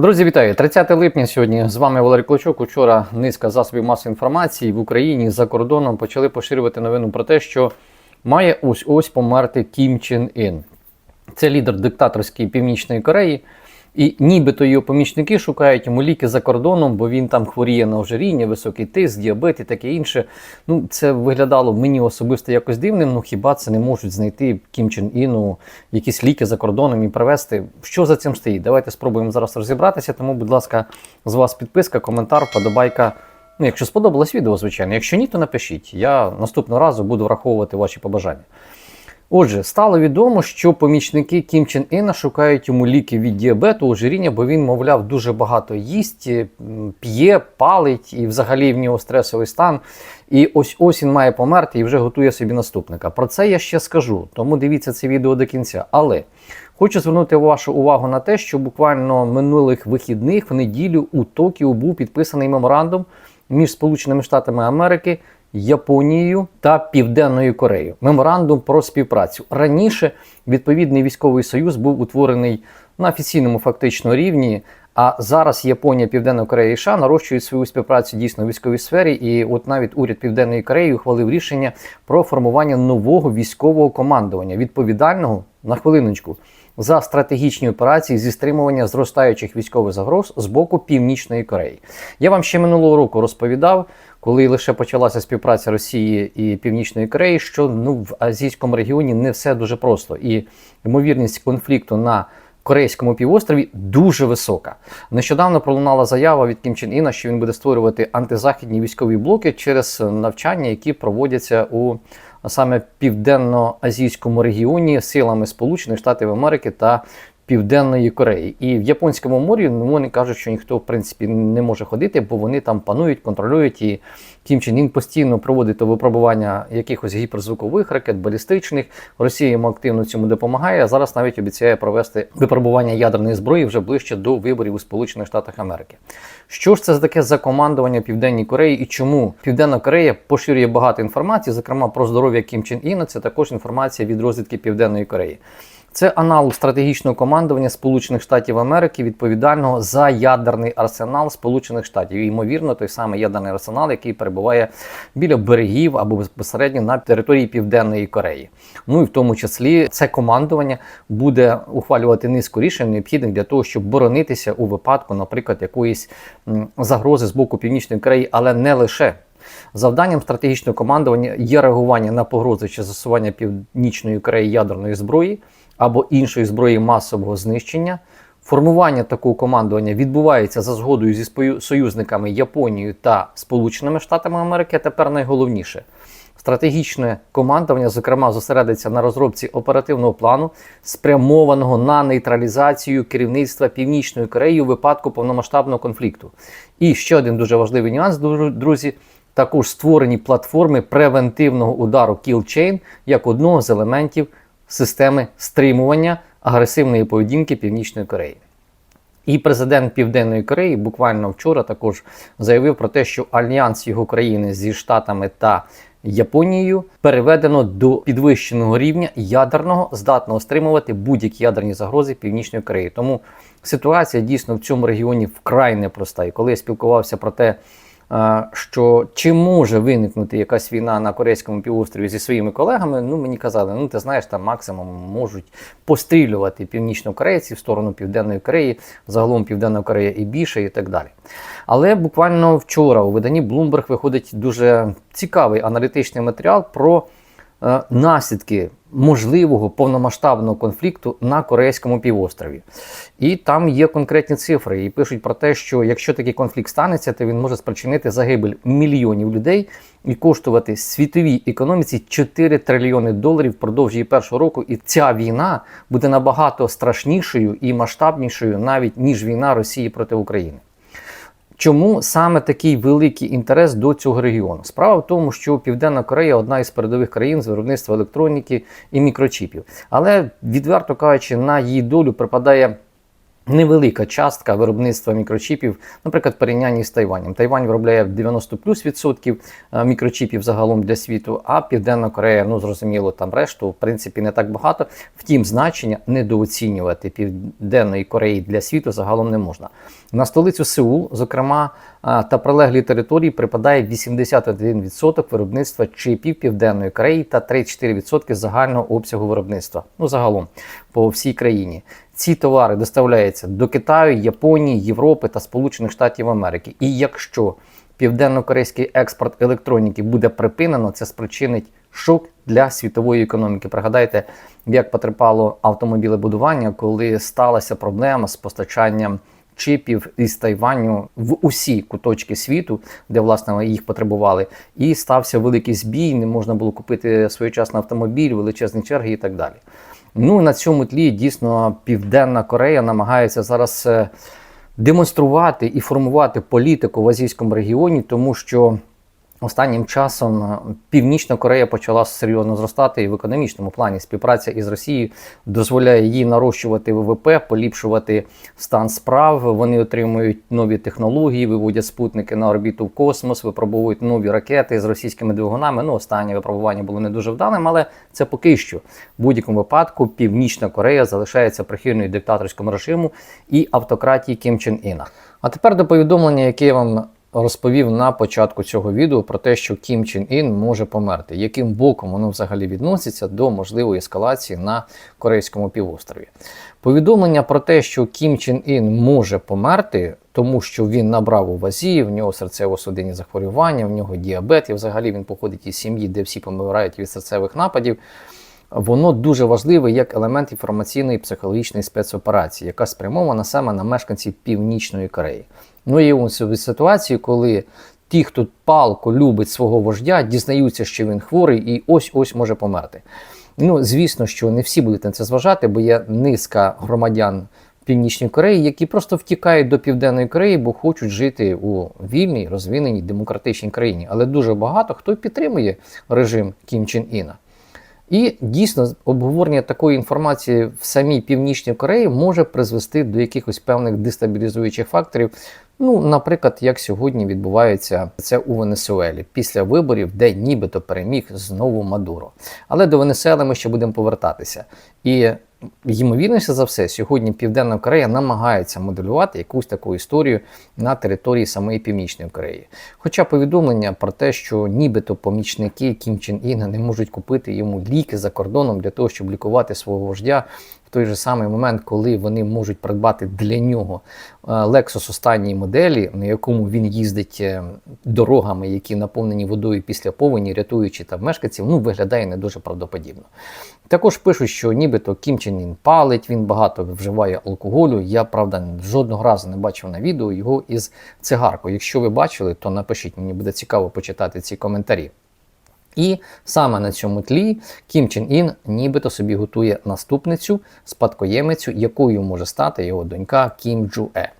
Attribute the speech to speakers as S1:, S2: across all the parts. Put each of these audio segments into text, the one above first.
S1: Друзі, вітаю! 30 липня сьогодні з вами Валерій Клочок. Учора низка засобів масової інформації в Україні за кордоном почали поширювати новину про те, що має ось ось померти Кім Чен Ін. Це лідер диктаторської Північної Кореї. І нібито його помічники шукають йому ліки за кордоном, бо він там хворіє на ожиріння, високий тиск, діабет і таке інше. Ну, це виглядало мені особисто якось дивним. Ну хіба це не можуть знайти Кім Чен Іну якісь ліки за кордоном і привезти? Що за цим стоїть? Давайте спробуємо зараз розібратися. Тому, будь ласка, з вас підписка, коментар, подобайка. Ну, якщо сподобалось відео, звичайно. Якщо ні, то напишіть. Я наступного разу буду враховувати ваші побажання. Отже, стало відомо, що помічники Кім Чен Іна шукають йому ліки від діабету, ожиріння, бо він, мовляв, дуже багато їсть, п'є, палить і взагалі в нього стресовий стан. І ось ось він має померти і вже готує собі наступника. Про це я ще скажу, тому дивіться це відео до кінця. Але хочу звернути вашу увагу на те, що буквально минулих вихідних в неділю у Токіо був підписаний меморандум між Сполученими Штатами Америки. Японією та Південною Кореєю. Меморандум про співпрацю. Раніше відповідний військовий союз був утворений на офіційному фактично рівні. А зараз Японія, Південна Корея і США нарощують свою співпрацю дійсно в військовій сфері. І от навіть уряд Південної Кореї ухвалив рішення про формування нового військового командування, відповідального на хвилиночку за стратегічні операції зі стримування зростаючих військових загроз з боку Північної Кореї. Я вам ще минулого року розповідав, коли лише почалася співпраця Росії і Північної Кореї, що ну в азійському регіоні не все дуже просто, і ймовірність конфлікту на Корейському півострові дуже висока. Нещодавно пролунала заява від Кім Чен Іна, що він буде створювати антизахідні військові блоки через навчання, які проводяться у саме південно-азійському регіоні силами Сполучених Штатів Америки та Південної Кореї. І в Японському морі ну, вони кажуть, що ніхто в принципі не може ходити, бо вони там панують, контролюють. І Кім Чен Ін постійно проводить випробування якихось гіперзвукових ракет, балістичних. Росія йому активно цьому допомагає. Зараз навіть обіцяє провести випробування ядерної зброї вже ближче до виборів у Сполучених Штатах Америки. Що ж це таке за командування Південній Кореї і чому Південна Корея поширює багато інформації, зокрема про здоров'я Кім Чен Іна. Це також інформація від розвідки Південної Кореї. Це аналог стратегічного командування Сполучених Штатів Америки, відповідального за ядерний арсенал Сполучених Штатів. Ймовірно, той самий ядерний арсенал, який перебуває біля берегів або безпосередньо на території Південної Кореї. Ну і в тому числі це командування буде ухвалювати низку рішень, необхідних для того, щоб боронитися у випадку, наприклад, якоїсь загрози з боку Північної Кореї, але не лише. Завданням стратегічного командування є реагування на погрози чи застосування Північної Кореї ядерної зброї або іншої зброї масового знищення. Формування такого командування відбувається за згодою зі союзниками Японією та Сполученими Штатами Америки. Тепер найголовніше. Стратегічне командування, зокрема, зосередиться на розробці оперативного плану, спрямованого на нейтралізацію керівництва Північної Кореї у випадку повномасштабного конфлікту. І ще один дуже важливий нюанс, друзі. Також створені платформи превентивного удару Kill Chain як одного з елементів системи стримування агресивної поведінки Північної Кореї. І президент Південної Кореї буквально вчора також заявив про те, що альянс його країни зі Штатами та Японією переведено до підвищеного рівня ядерного, здатного стримувати будь-які ядерні загрози Північної Кореї. Тому ситуація дійсно в цьому регіоні вкрай непроста. І коли я спілкувався про те, що чи може виникнути якась війна на Корейському півострові зі своїми колегами, ну мені казали, ну ти знаєш, там максимум можуть пострілювати північнокорейці в сторону Південної Кореї, загалом Південна Корея і більше, і так далі. Але буквально вчора у виданні Bloomberg виходить дуже цікавий аналітичний матеріал про наслідки можливого повномасштабного конфлікту на Корейському півострові. І там є конкретні цифри. І пишуть про те, що якщо такий конфлікт станеться, то він може спричинити загибель мільйонів людей і коштувати світовій економіці 4 трильйони доларів впродовж її першого року. І ця війна буде набагато страшнішою і масштабнішою навіть ніж війна Росії проти України. Чому саме такий великий інтерес до цього регіону? Справа в тому, що Південна Корея одна із передових країн з виробництва електроніки і мікрочіпів. Але відверто кажучи, на її долю припадає Невелика частка виробництва мікрочіпів, наприклад, порівнянні з Тайванем. Тайвань виробляє 90 плюс відсотків е, мікрочіпів загалом для світу, а Південна Корея, ну зрозуміло, там решту, в принципі, не так багато. Втім, значення недооцінювати Південної Кореї для світу загалом не можна. На столицю Сеул, зокрема, е, та прилеглі території припадає 81% виробництва чипів Південної Кореї та 34% загального обсягу виробництва. Ну загалом по всій країні. Ці товари доставляються до Китаю, Японії, Європи та Сполучених Штатів Америки. І якщо південно-корейський експорт електроніки буде припинено, це спричинить шок для світової економіки. Пригадайте, як потерпало автомобілебудування, коли сталася проблема з постачанням чипів із Тайваню в усі куточки світу, де власне їх потребували, і стався великий збій. Не можна було купити своєчасно автомобіль, величезні черги і так далі. Ну на цьому тлі дійсно Південна Корея намагається зараз е, демонструвати і формувати політику в азійському регіоні, тому що Останнім часом е, Північна Корея почала серйозно зростати і в економічному плані співпраця із Росією дозволяє їй нарощувати ВВП, поліпшувати стан справ. Вони отримують нові технології, виводять спутники на орбіту в космос, випробовують нові ракети з російськими двигунами. Ну, останнє випробування було не дуже вдалим, але це поки що. В будь-якому випадку Північна Корея залишається прихильною диктаторському режиму і автократії Кім Чен Іна. А тепер до повідомлення, яке я вам розповів на початку цього відео про те, що Кім Чен Ін може померти, яким боком воно взагалі відноситься до можливої ескалації на Корейському півострові. Повідомлення про те, що Кім Чен Ін може померти, тому що він набрав у вазі, в нього серцево-судинні захворювання, в нього діабет, і взагалі він походить із сім'ї, де всі помирають від серцевих нападів. Воно дуже важливе як елемент інформаційної психологічної спецоперації, яка спрямована саме на мешканців Північної Кореї. Ну є ось ситуації, коли ті, хто палко любить свого вождя, дізнаються, що він хворий, і ось-ось може померти. Ну, звісно, що не всі будуть на це зважати, бо є низка громадян Північної Кореї, які просто втікають до Південної Кореї, бо хочуть жити у вільній, розвиненій демократичній країні. Але дуже багато хто підтримує режим Кім Чен Іна. І дійсно обговорення такої інформації в самій Північній Кореї може призвести до якихось певних дестабілізуючих факторів. Ну, наприклад, як сьогодні відбувається це у Венесуелі після виборів, де нібито переміг знову Мадуро. Але до Венесуели ми ще будемо повертатися. І ймовірніше за все, сьогодні Південна Корея намагається моделювати якусь таку історію на території самої Північної Кореї. Хоча повідомлення про те, що нібито помічники Кім Чен Іна не можуть купити йому ліки за кордоном для того, щоб лікувати свого вождя, той же самий момент, коли вони можуть придбати для нього е, Lexus останньої моделі, на якому він їздить е, дорогами, які наповнені водою після повені, рятуючи там мешканців, ну виглядає не дуже правдоподібно. Також пишуть, що нібито Кім Чен Ін палить, він багато вживає алкоголю. Я правда жодного разу не бачив на відео його із цигаркою. Якщо ви бачили, то напишіть, мені буде цікаво почитати ці коментарі. І саме на цьому тлі Кім Чен Ін нібито собі готує наступницю, спадкоємицю, якою може стати його донька Кім Джу Е.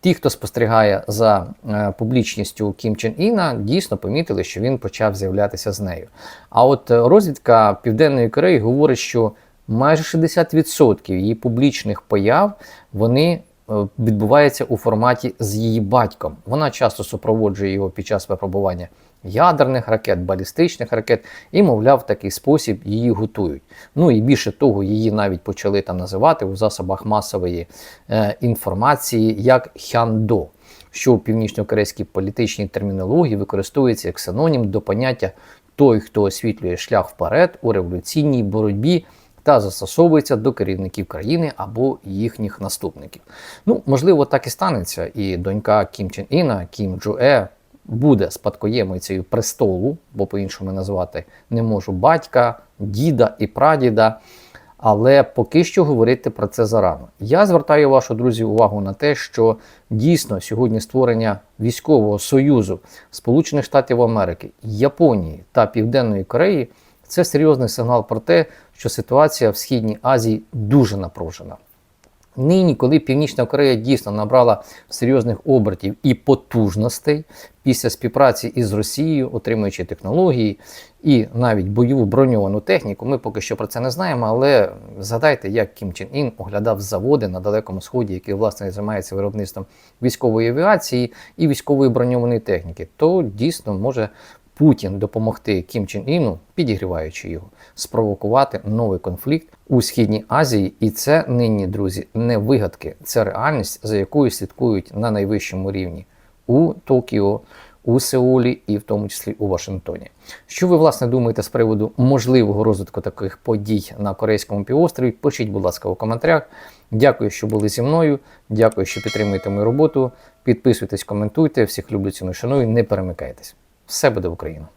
S1: Ті, хто спостерігає за е, публічністю Кім Чен Іна, дійсно помітили, що він почав з'являтися з нею. А от е, розвідка Південної Кореї говорить, що майже 60% її публічних появ вони е, відбуваються у форматі з її батьком. Вона часто супроводжує його під час випробування ядерних ракет, балістичних ракет, і, мовляв, в такий спосіб її готують. Ну і більше того, її навіть почали там називати у засобах масової е, інформації як хяндо, що у північно-корейській політичній термінології використовується як синонім до поняття той, хто освітлює шлях вперед у революційній боротьбі. Та застосовується до керівників країни або їхніх наступників. Ну, можливо, так і станеться. І донька Кім Чен Іна, Кім Джу Е, буде спадкоємицею престолу, бо по-іншому назвати не можу батька, діда і прадіда. Але поки що говорити про це зарано. Я звертаю вашу друзі увагу на те, що дійсно сьогодні створення військового союзу Сполучених Штатів Америки, Японії та Південної Кореї це серйозний сигнал про те, що ситуація в Східній Азії дуже напружена. Нині, коли Північна Корея дійсно набрала серйозних обертів і потужностей після співпраці із Росією, отримуючи технології і навіть бойову броньовану техніку, ми поки що про це не знаємо. Але згадайте, як Кім Чен Ін оглядав заводи на Далекому Сході, які власне займаються виробництвом військової авіації і військової броньованої техніки, то дійсно може Путін допомогти Кім Чен Іну, підігріваючи його, спровокувати новий конфлікт у східній Азії, і це нині, друзі, не вигадки, це реальність, за якою слідкують на найвищому рівні у Токіо, у Сеулі і в тому числі у Вашингтоні. Що ви власне думаєте з приводу можливого розвитку таких подій на Корейському півострові? Пишіть, будь ласка, у коментарях. Дякую, що були зі мною. Дякую, що підтримуєте мою роботу. Підписуйтесь, коментуйте. Всіх люблю ціну шаную. Не перемикайтесь. Все буде Україна!